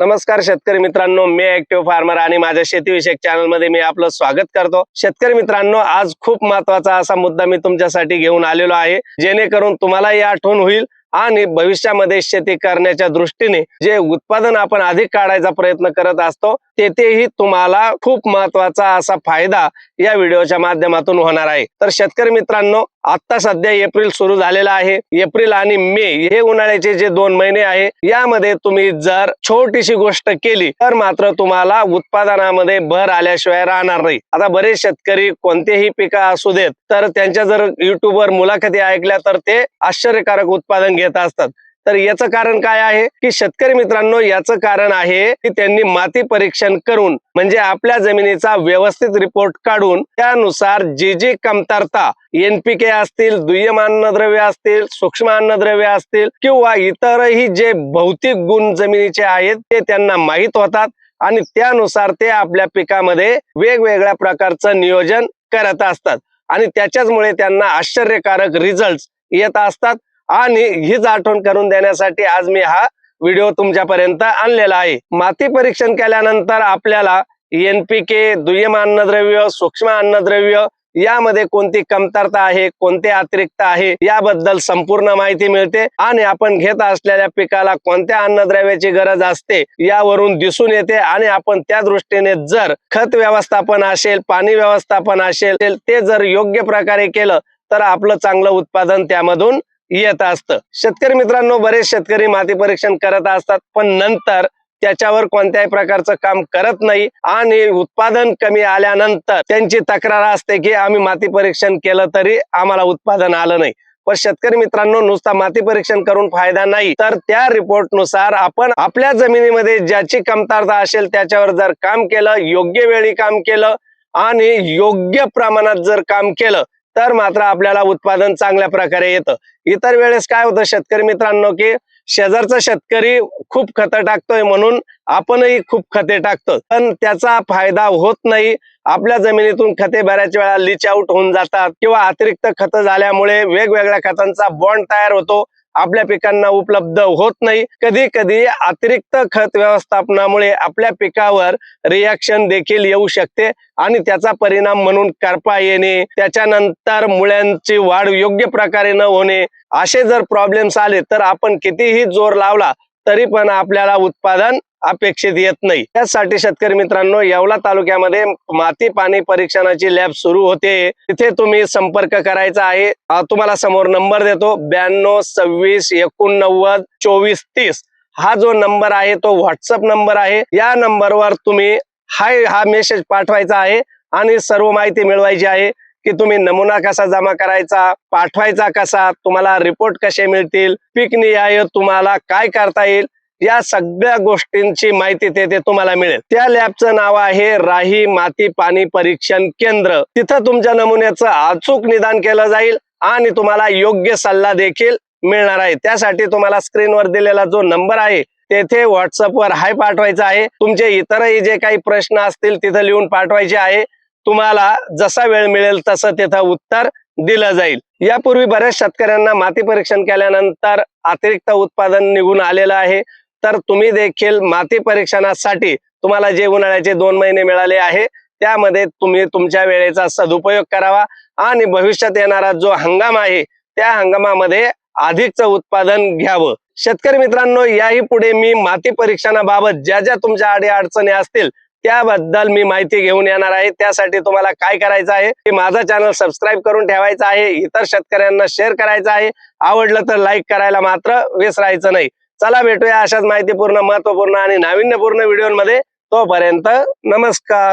नमस्कार शेतकरी मित्रांनो मी ऍक्टिव्ह फार्मर आणि माझ्या शेतीविषयक चॅनलमध्ये मी आपलं स्वागत करतो. शेतकरी मित्रांनो आज खूप महत्त्वाचा असा मुद्दा मी तुमच्यासाठी घेऊन आलेलो आहे. जेणेकरून तुम्हालाही आठवण होईल आणि भविष्यामध्ये शेती करण्याच्या दृष्टीने जे उत्पादन आपण अधिक काढायचा प्रयत्न करत असतो तेथेही तुम्हाला खूप महत्त्वाचा असा फायदा या व्हिडिओच्या माध्यमातून होणार आहे. तर शेतकरी मित्रांनो आता सध्या एप्रिल सुरू झालेला आहे. एप्रिल आणि मे हे उन्हाळ्याचे जे दोन महिने आहे यामध्ये तुम्ही जर छोटीशी गोष्ट केली तर मात्र तुम्हाला उत्पादनामध्ये भर आल्याशिवाय राहणार नाही. आता बरेच शेतकरी कोणतेही पिकं असू देत तर त्यांच्या जर युट्यूबवर मुलाखती ऐकल्या तर ते आश्चर्यकारक उत्पादन येत असतात. तर याचं कारण काय आहे? की शेतकरी मित्रांनो याचं कारण आहे की त्यांनी माती परीक्षण करून म्हणजे आपल्या जमिनीचा व्यवस्थित रिपोर्ट काढून त्यानुसार जी जी कमतरता एनपीके असतील दुय्यम अन्नद्रव्य असतील सूक्ष्म अन्नद्रव्य असतील किंवा इतरही जे भौतिक गुण जमिनीचे आहेत ते त्यांना माहीत होतात आणि त्यानुसार ते आपल्या पिकामध्ये वेगवेगळ्या प्रकारचं नियोजन करत असतात. आणि त्याच्याचमुळे त्यांना आश्चर्यकारक रिझल्ट येत असतात. आणि हीच आठवण करून देण्यासाठी आज मी हा व्हिडिओ तुमच्यापर्यंत आणलेला आहे. माती परीक्षण केल्यानंतर आपल्याला एनपीके दुय्यम अन्नद्रव्य सूक्ष्म अन्नद्रव्य यामध्ये कोणती कमतरता आहे कोणते अतिरिक्त आहे याबद्दल संपूर्ण माहिती मिळते आणि आपण घेत असलेल्या पिकाला कोणत्या अन्नद्रव्याची गरज असते यावरून दिसून येते आणि आपण त्या दृष्टीने जर खत व्यवस्थापन असेल पाणी व्यवस्थापन असेल ते जर योग्य प्रकारे केलं तर आपलं चांगलं उत्पादन त्यामधून येत असतं. शेतकरी मित्रांनो बरेच शेतकरी माती परीक्षण करत असतात पण नंतर त्याच्यावर कोणत्याही प्रकारचं काम करत नाही आणि उत्पादन कमी आल्यानंतर त्यांची तक्रार असते की आम्ही माती परीक्षण केलं तरी आम्हाला उत्पादन आलं नाही. पण शेतकरी मित्रांनो नुसता माती परीक्षण करून फायदा नाही. तर त्या रिपोर्टनुसार आपण आपल्या जमिनीमध्ये ज्याची कमतरता असेल त्याच्यावर जर काम केलं योग्य वेळी काम केलं आणि योग्य प्रमाणात जर काम केलं तर मात्र आपल्याला उत्पादन चांगल्या प्रकारे येतं. इतर वेळेस काय होतं शेतकरी मित्रांनो की शेजारचा शेतकरी खूप खतं टाकतोय म्हणून आपणही खूप खते टाकतो. पण त्याचा फायदा होत नाही. आपल्या जमिनीतून खते बऱ्याच वेळा लिच आउट होऊन जातात किंवा अतिरिक्त खतं झाल्यामुळे वेगवेगळ्या खतांचा बॉन्ड तयार होतो. आपल्या पिकांना उपलब्ध होत नाही. कधी कधी अतिरिक्त खत व्यवस्थापनामुळे आपल्या पिकावर रिॲक्शन देखील येऊ शकते आणि त्याचा परिणाम म्हणून करपा येणे त्याच्यानंतर मुळ्यांची वाढ योग्य प्रकारे न होणे असे जर प्रॉब्लेम्स आले तर आपण कितीही जोर लावला तरी पण आपल्याला उत्पादन अपेक्षित येत नाही. त्यासाठी शेतकरी मित्रांनो येवला तालुक्यामध्ये माती पाणी परीक्षणाची लॅब सुरू होते. तिथे तुम्ही संपर्क करायचा आहे. तुम्हाला समोर नंबर देतो. ब्याण्णव सव्वीस एकोणनव्वद चोवीस तीस. हा जो नंबर आहे तो व्हॉट्सअप नंबर आहे. या नंबरवर तुम्ही हाय हा मेसेज पाठवायचा आहे आणि सर्व माहिती मिळवायची आहे. की तुम्ही नमुना कसा जमा करायचा पाठवायचा कसा तुम्हाला रिपोर्ट कसे मिळतील पीक निहाय तुम्हाला काय करता येईल या सगळ्या गोष्टींची माहिती तेथे तुम्हाला मिळेल. त्या लॅबचं नाव आहे राही माती पाणी परीक्षण केंद्र. तिथं तुमच्या नमुन्याचं अचूक निदान केलं जाईल आणि तुम्हाला योग्य सल्ला देखील मिळणार आहे. त्यासाठी तुम्हाला स्क्रीनवर दिलेला जो नंबर आहे तेथे व्हॉट्सअपवर हाय पाठवायचा आहे. तुमचे इतरही जे काही प्रश्न असतील तिथं लिहून पाठवायचे आहे. तुम्हाला जसा वेळ मिळेल तसं तिथं उत्तर दिलं जाईल. यापूर्वी बऱ्याच शेतकऱ्यांना माती परीक्षण केल्यानंतर अतिरिक्त उत्पादन निघून आलेलं आहे. तर तुम्ही देखील माती परीक्षणासाठी तुम्हाला जे उन्हाळ्याचे दोन महिने मिळाले आहे त्यामध्ये तुम्ही तुमच्या वेळेचा सदुपयोग करावा. आणि भविष्यात येणारा जो हंगाम आहे त्या हंगामामध्ये अधिकचं उत्पादन घ्यावं. शेतकरी मित्रांनो याही पुढे मी माती परीक्षणाबाबत ज्या ज्या तुमच्या अडी अडचणी असतील त्याबद्दल मी माहिती घेऊन येणार आहे. त्यासाठी तुम्हाला काय करायचं आहे? की माझा चॅनल सबस्क्राईब करून ठेवायचा आहे. इतर शेतकऱ्यांना शेअर करायचं आहे. आवडलं तर लाईक करायला मात्र विसरायचं नाही. चला भेटूया अशाच माहितीपूर्ण महत्त्वपूर्ण आणि नाविन्यपूर्ण व्हिडिओमध्ये तोपर्यंत नमस्कार.